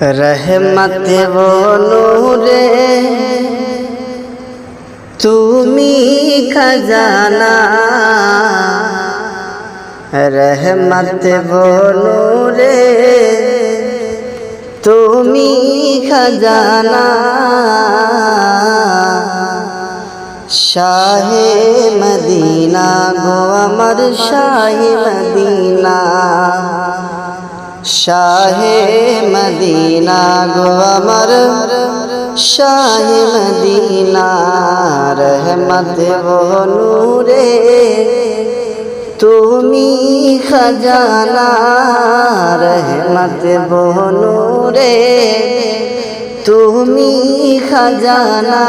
রহমত বনুরে তুমি খজানা রহমত বনুরে তুমি খজানা শাহে মদিনা গো আমার শাহে মদিনা শাহে মদিনা গো আমার শাহে মদিনা রহমত বনুরে তুমি খজানা রহমত বনুরে তুমি খজানা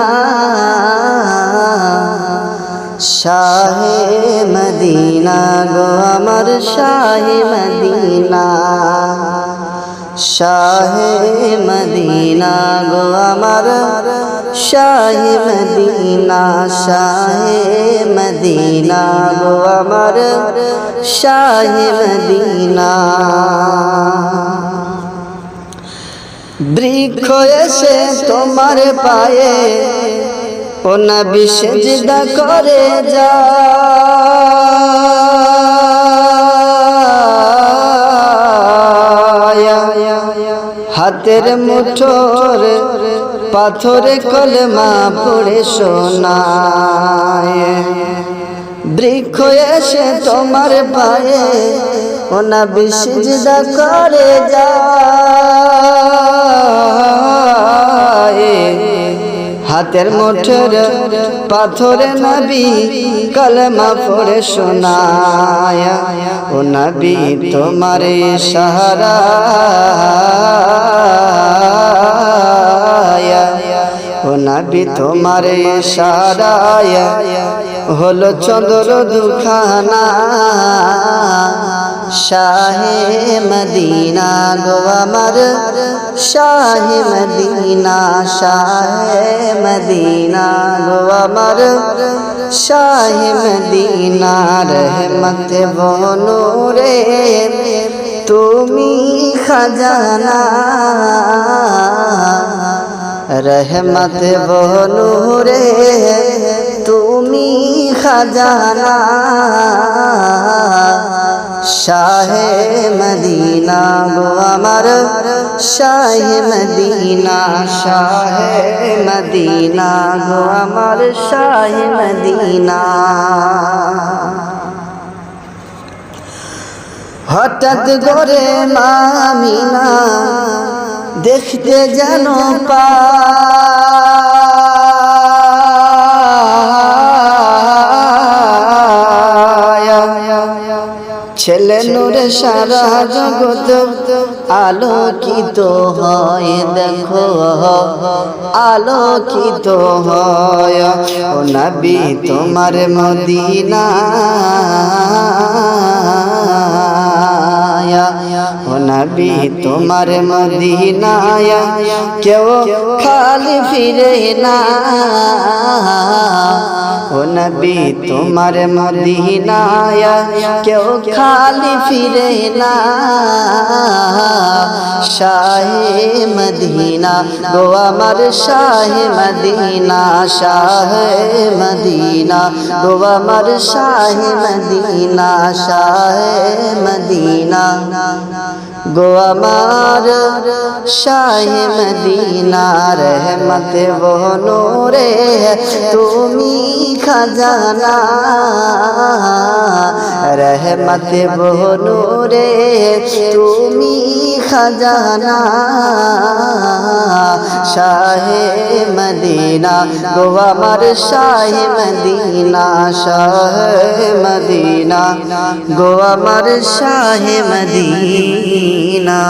শাহে মদিনা গো আমার শাহে মদিনা। শাহে মদিনা গো আমার শাহে মদিনা। শাহে মদিনা গো আমার শাহে মদিনা। বৃক্ষ এসে তোমার পায়ে, ও নবী সেজদা করে যা হাতের মুঠোর পাথরে কলমা পড়ে শোনায়। বৃক্ষ এসে তোমার পায়ে ও নবী সেজদা করে যায়। হাতের মুঠোর পাথরে নবী কলমা পড়ে শোনায়। ও নবী তোমার সাহারা নবী তোমার সারায় হলো চন্দ্র দুখানা। শাহে মদিনা গো আমার, শাহে মদিনা শাহে মদিনা গো আমার, শাহে মদিনা রহমত বনুরে তুমি খাজানা। রহমত বনুরে তুমি খাজানা শাহে মদিনা গো আমার শাহে মদিনা শাহে মদিনা গো আমার শাহে মদিনা হঠাৎ করে মামিনা দেখতে যেন ছেলে নূরে সারা জগৎ আলোকিত হয়, দেখো, আলোকিত হয়। ও নবী তোমার মদিনা নবী তোমার মদিনায় কেউ খালি ফিরে না। ও নবী, তোমার মদিনায় কেউ খালি ফিরে না। শাহে মদিনা, গো আমার শাহে মদিনা শাহে মদিনা, গো আমার শাহে মদিনা শাহে মদিনা, গো আমার শাহে মদিনা, রহমত বনুরে তুমি খাজানা রহমত বনুরে তুমি খাজানা শাহে মদিনা গো আমার শাহে মদিনা শাহে মদিনা গো শাহে মদিনা